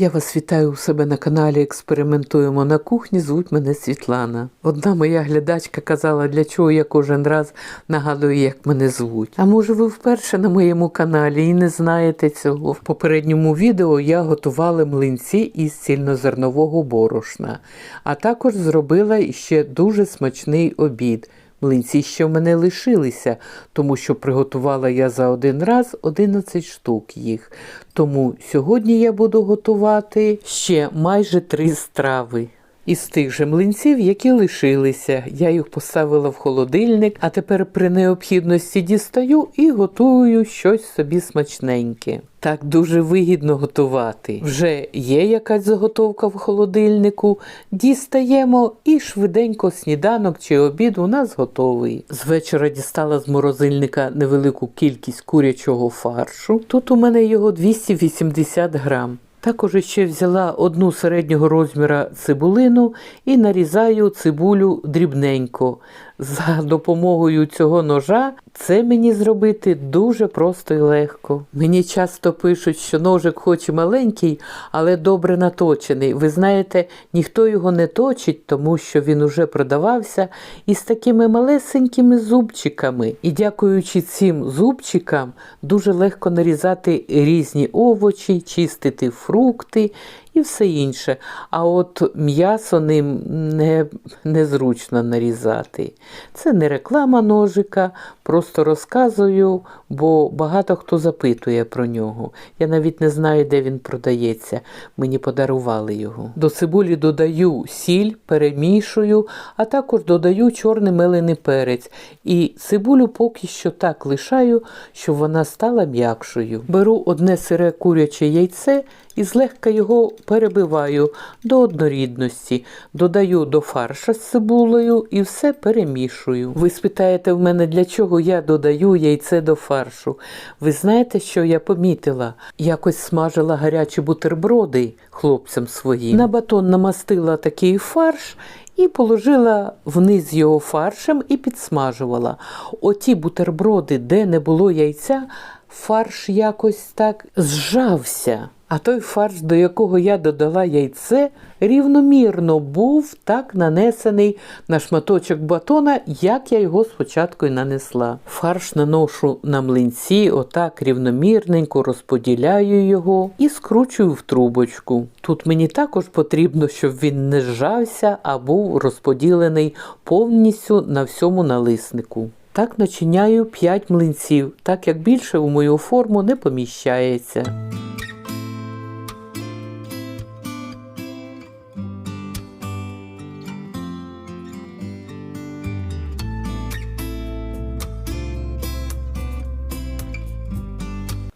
Я вас вітаю у себе на каналі Експериментуємо на кухні. Звуть мене Світлана. Одна моя глядачка казала, для чого я кожен раз нагадую, як мене звуть. А може, ви вперше на моєму каналі і не знаєте цього? В попередньому відео я готувала млинці із цільнозернового борошна, а також зробила ще дуже смачний обід. Млинці ще в мене лишилися, тому що приготувала я за один раз 11 штук їх. Тому сьогодні я буду готувати ще майже три страви. Із тих же млинців, які лишилися. Я їх поставила в холодильник, а тепер при необхідності дістаю і готую щось собі смачненьке. Так дуже вигідно готувати. Вже є якась заготовка в холодильнику, дістаємо і швиденько сніданок чи обід у нас готовий. З вечора дістала з морозильника невелику кількість курячого фаршу. Тут у мене його 280 грам. Також ще взяла одну середнього розміра цибулину і нарізаю цибулю дрібненько. За допомогою цього ножа це мені зробити дуже просто і легко. Мені часто пишуть, що ножик хоч і маленький, але добре наточений. Ви знаєте, ніхто його не точить, тому що він уже продавався із такими малесенькими зубчиками. І дякуючи цим зубчикам, дуже легко нарізати різні овочі, чистити фрукти і все інше. А от м'ясо ним не, незручно нарізати. Це не реклама ножика, просто розказую, бо багато хто запитує про нього. Я навіть не знаю, де він продається. Мені подарували його. До цибулі додаю сіль, перемішую, а також додаю чорний мелений перець. І цибулю поки що так лишаю, щоб вона стала м'якшою. Беру одне сире куряче яйце і злегка його перебиваю до однорідності, додаю до фарша з цибулею і все перемішую. Ви спитаєте в мене, для чого я додаю яйце до фаршу? Ви знаєте, що я помітила? Якось смажила гарячі бутерброди хлопцям своїм. На батон намастила такий фарш. І положила вниз його фаршем і підсмажувала. Оті бутерброди, де не було яйця, фарш якось так зжався. А той фарш, до якого я додала яйце, рівномірно був так нанесений на шматочок батона, як я його спочатку й нанесла. Фарш наношу на млинці, отак рівномірненько розподіляю його і скручую в трубочку. Тут мені також потрібно, щоб він не зжався, а був розподілений повністю на всьому налиснику. Так начиняю 5 млинців, так як більше у мою форму не поміщається.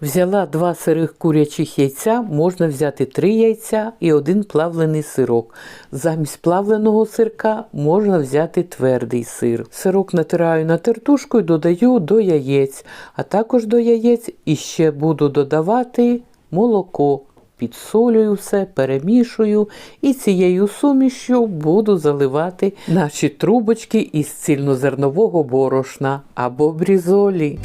Взяла два сирих курячих яйця, можна взяти три яйця і один плавлений сирок. Замість плавленого сирка можна взяти твердий сир. Сирок натираю на тертушку і додаю до яєць, а також до яєць іще буду додавати молоко. Підсолюю все, перемішую і цією сумішю буду заливати наші трубочки із цільнозернового борошна або брізолі.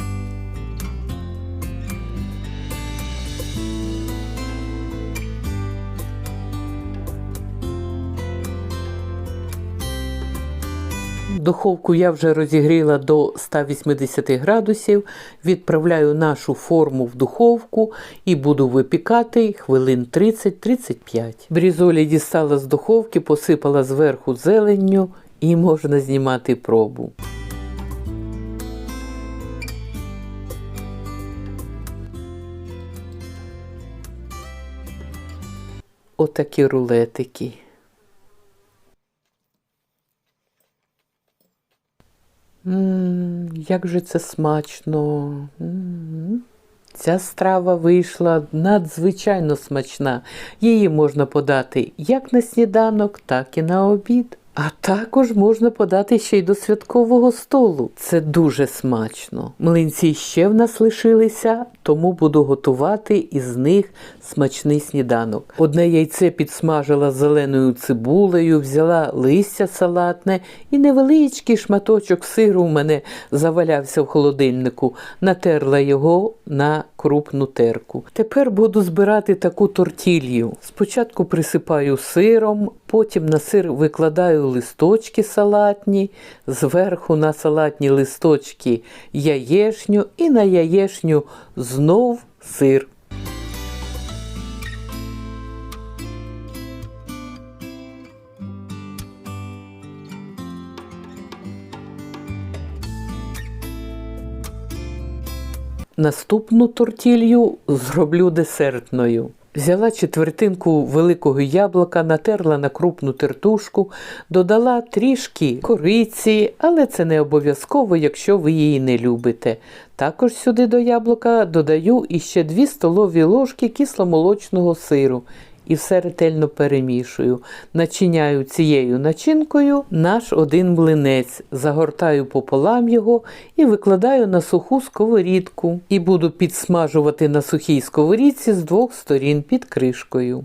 Духовку я вже розігріла до 180 градусів. Відправляю нашу форму в духовку і буду випікати хвилин 30-35. Брізолі дістала з духовки, посипала зверху зеленню і можна знімати пробу. Отакі рулетики. Ммм, як же це смачно. М. Ця страва вийшла надзвичайно смачна. Її можна подати як на сніданок, так і на обід. А також можна подати ще й до святкового столу. Це дуже смачно. Млинці ще в нас лишилися, тому буду готувати із них смачний сніданок. Одне яйце підсмажила зеленою цибулею, взяла листя салатне і невеличкий шматочок сиру у мене завалявся в холодильнику. Натерла його на крупну терку. Тепер буду збирати таку тортілью. Спочатку присипаю сиром, потім на сир викладаю листочки салатні, зверху на салатні листочки яєшню і на яєшню знов сир. Наступну тортілью зроблю десертною. Взяла четвертинку великого яблука, натерла на крупну тертушку, додала трішки кориці, але це не обов'язково, якщо ви її не любите. Також сюди до яблука додаю іще 2 столові ложки кисломолочного сиру і все ретельно перемішую. Начиняю цією начинкою наш один млинець, загортаю пополам його і викладаю на суху сковорідку. І буду підсмажувати на сухій сковорідці з двох сторін під кришкою.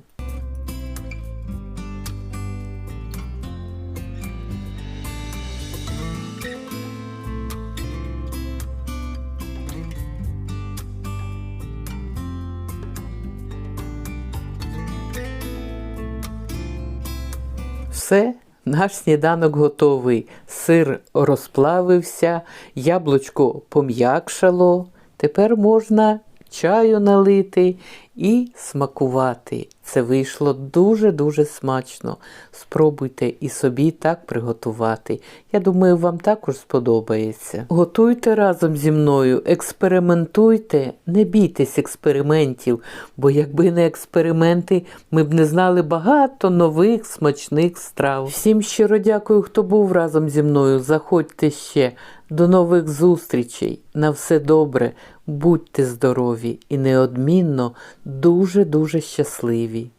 Все, наш сніданок готовий. Сир розплавився, яблучко пом'якшало. Тепер можна чаю налити і смакувати. Це вийшло дуже-дуже смачно. Спробуйте і собі так приготувати. Я думаю, вам також сподобається. Готуйте разом зі мною, експериментуйте, не бійтесь експериментів, бо якби не експерименти, ми б не знали багато нових смачних страв. Всім щиро дякую, хто був разом зі мною. Заходьте ще. До нових зустрічей. На все добре. Будьте здорові і неодмінно дуже-дуже щасливі.